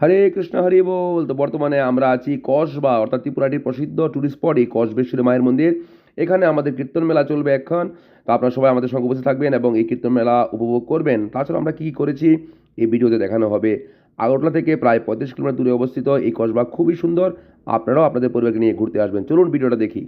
হরে কৃষ্ণ, হরি বল। তো বর্তমানে আমরা আছি কসবা, অর্থাৎ ত্রিপুরাটির প্রসিদ্ধ টুরিস্ট স্পট এই কসবেশ্বরী মায়ের মন্দির। এখানে আমাদের কীর্তন মেলা চলবে এখন। তো আপনারা সবাই আমাদের সঙ্গে উপস্থিত থাকবেন এবং এই কীর্তন মেলা উপভোগ করবেন। তাছাড়া আমরা কী কী করেছি, এই ভিডিওতে দেখানো হবে। আগরতলা থেকে প্রায় পঁয়ত্রিশ কিলোমিটার দূরে অবস্থিত এই কসবা খুবই সুন্দর। আপনারাও আপনাদের পরিবারকে নিয়ে ঘুরতে আসবেন। চলুন ভিডিওটা দেখি।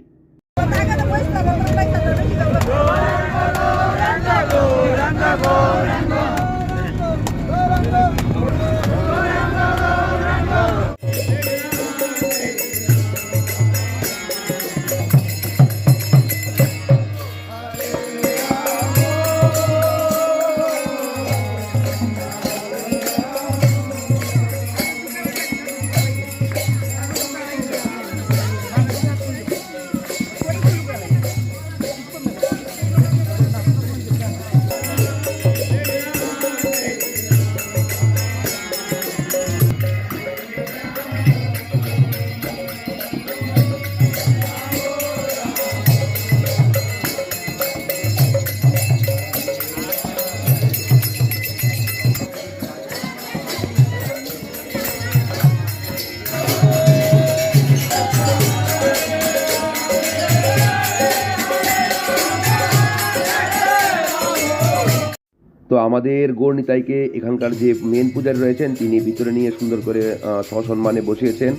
তো আমাদের গৌরনিতাইকে এখানকার যে মেন পূজারী রয়েছেন, তিনি ভিতরে নিয়ে সুন্দর করে সসম্মানে বসিয়েছেন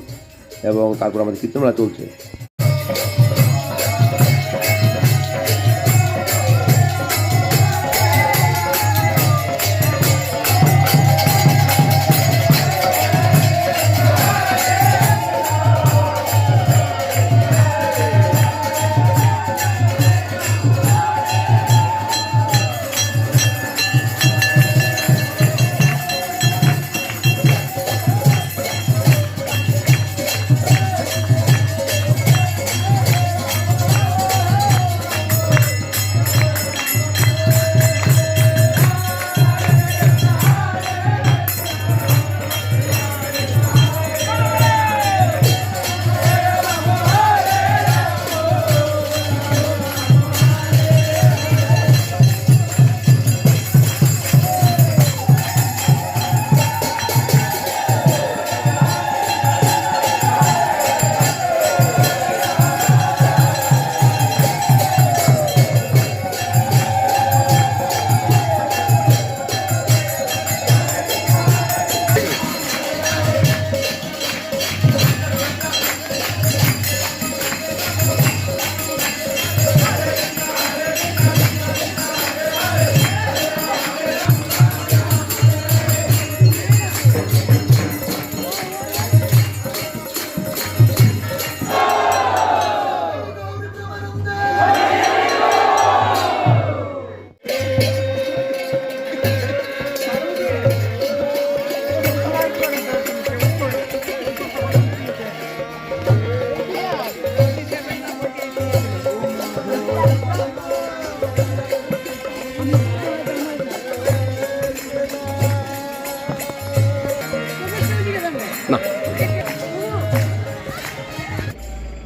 এবং তারপর আমাদের কীর্তনমেলা চলছে।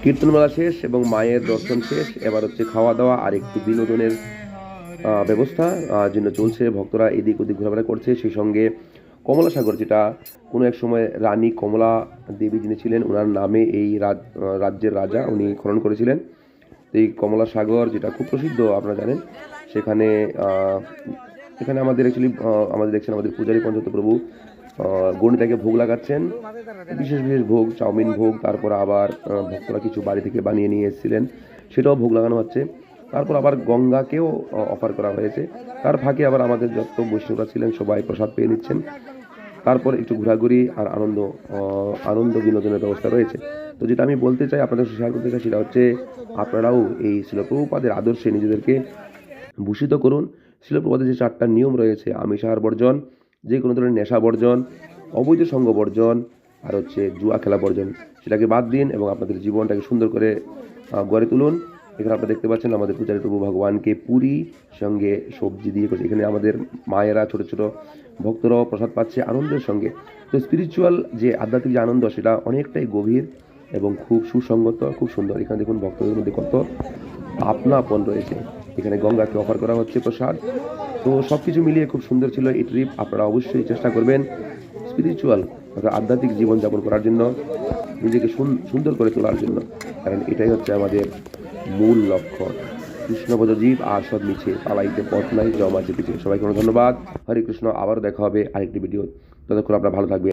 কীর্তনমেলা শেষ এবং মায়ের দর্শন শেষ। এবার হচ্ছে খাওয়া দাওয়া আর একটু বিনোদনের ব্যবস্থা জন্য চলছে। ভক্তরা এদিক ওদিক ঘোরাফেরা করছে। সেই সঙ্গে কমলা সাগর যেটা কোনো এক সময় রানী কমলা দেবী যিনি ছিলেন, ওনার নামে এই রাজ- রাজ্যের রাজা উনি খনন করেছিলেন। এই কমলা সাগর, যেটা খুব প্রসিদ্ধ, আপনারা জানেন। সেখানে এখানে আমাদের অ্যাকচুয়ালি আমাদের দেখছেন আমাদের পূজারী পঞ্চায়েত প্রভু গণিতাকে ভোগ লাগাচ্ছেন। বিশেষ বিশেষ ভোগ, চাউমিন ভোগ, তারপর আবার ভক্তরা কিছু বাড়ি থেকে বানিয়ে নিয়ে এসেছিলেন। সেটাও ভোগ লাগানো হচ্ছে। তারপর আবার গঙ্গাকেও অফার করা হয়েছে। তার ফাঁকে আবার আমাদের যত বৈষ্ণবরা ছিলেন, সবাই প্রসাদ পেয়ে নিচ্ছেন। তারপর একটু ঘোরাঘুরি আর আনন্দ আনন্দ বিনোদনের ব্যবস্থা রয়েছে। তো যেটা আমি বলতে চাই আপনাদের শেয়ার করতে চাই সেটা হচ্ছে আপনারাও এই শিলপ্রভুপাদের আদর্শে নিজেদেরকে ভূষিত করুন। শিলপ্রপাতের যে চারটা নিয়ম রয়েছে, আমিষাহার বর্জন, যে কোনো ধরনের নেশা বর্জন, অবৈধ সঙ্গ বর্জন, আর হচ্ছে জুয়া খেলা বর্জন, সেটাকে বাদ দিন এবং আপনাদের জীবনটাকে সুন্দর করে গড়ে তুলুন। এখানে আপনারা দেখতে পাচ্ছেন আমাদের পূজারী প্রভু ভগবানকে পুরী সঙ্গে সবজি দিয়ে করছে। এখানে আমাদের মায়েরা ছোট ছোট ভক্তরাও প্রসাদ পাচ্ছে আনন্দের সঙ্গে। তো স্পিরিচুয়াল যে আধ্যাত্মিক যে আনন্দ, সেটা অনেকটাই গভীর এবং খুব সুসঙ্গত খুব সুন্দর। এখানে দেখুন ভক্তদের মধ্যে কত আপনা আপন রয়েছে। এখানে গঙ্গাকে অফার করা হচ্ছে প্রসাদ। তো সব কিছু মিলিয়ে খুব সুন্দর ছিল এই ট্রিপ আপনারা অবশ্যই চেষ্টা করবেন স্পিরিচুয়াল অর্থাৎ আধ্যাত্মিক জীবনযাপন করার জন্য, নিজেকে সুন- সুন্দর করে তোলার জন্য। কারণ এটাই হচ্ছে আমাদের মূল লক্ষ্য। কৃষ্ণপদ জীব আর সব মিছে পালাইতে পথ নাই জমা চেপেছে সবাইকে অনেক ধন্যবাদ। হরে কৃষ্ণ, আবারও দেখা হবে আরেকটি ভিডিও ততক্ষণ আপনারা ভালো থাকবেন।